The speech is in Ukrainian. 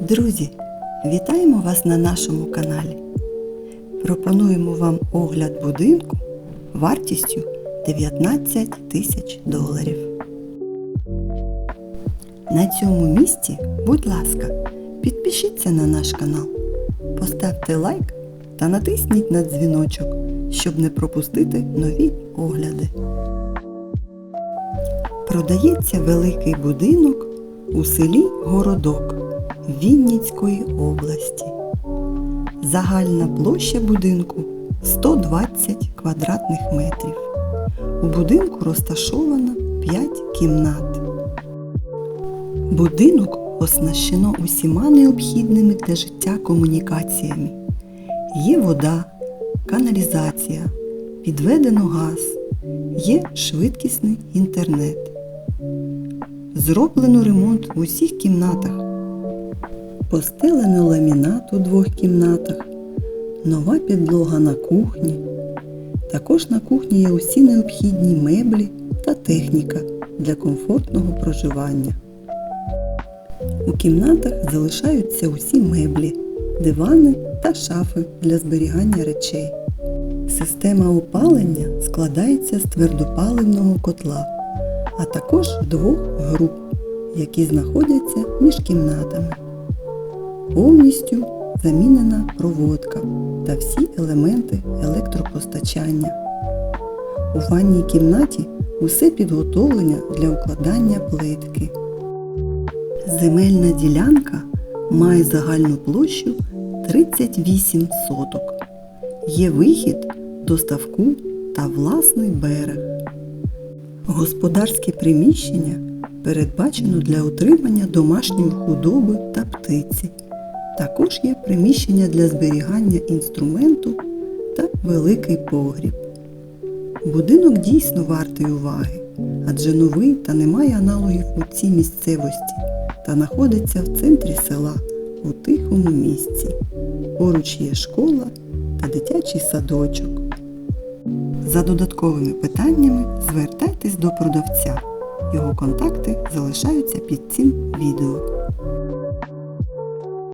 Друзі, вітаємо вас на нашому каналі. Пропонуємо вам огляд будинку вартістю 19 тисяч доларів. На цьому місці, будь ласка, підпишіться на наш канал, поставте лайк та натисніть на дзвіночок, щоб не пропустити нові огляди. Продається великий будинок у селі Городок Вінницької області. Загальна площа будинку 120 квадратних метрів. У будинку розташовано 5 кімнат. Будинок оснащено усіма необхідними для життя комунікаціями. Є вода, каналізація, підведено газ, є швидкісний інтернет. Зроблено ремонт в усіх кімнатах. Постелено ламінат у двох кімнатах, нова підлога на кухні. Також на кухні є усі необхідні меблі та техніка для комфортного проживання. У кімнатах залишаються усі меблі, дивани та шафи для зберігання речей. Система опалення складається з твердопаливного котла, а також двох груп, які знаходяться між кімнатами. Повністю замінена проводка та всі елементи електропостачання. У ванній кімнаті усе підготовлення для укладання плитки. Земельна ділянка має загальну площу 38 соток. Є вихід до ставку та власний берег. Господарське приміщення передбачено для утримання домашньої худоби та птиці. Також є приміщення для зберігання інструменту та великий погріб. Будинок дійсно вартий уваги, адже новий та не має аналогів у цій місцевості та знаходиться в центрі села у тихому місці. Поруч є школа та дитячий садочок. За додатковими питаннями звертайтесь до продавця. Його контакти залишаються під цим відео.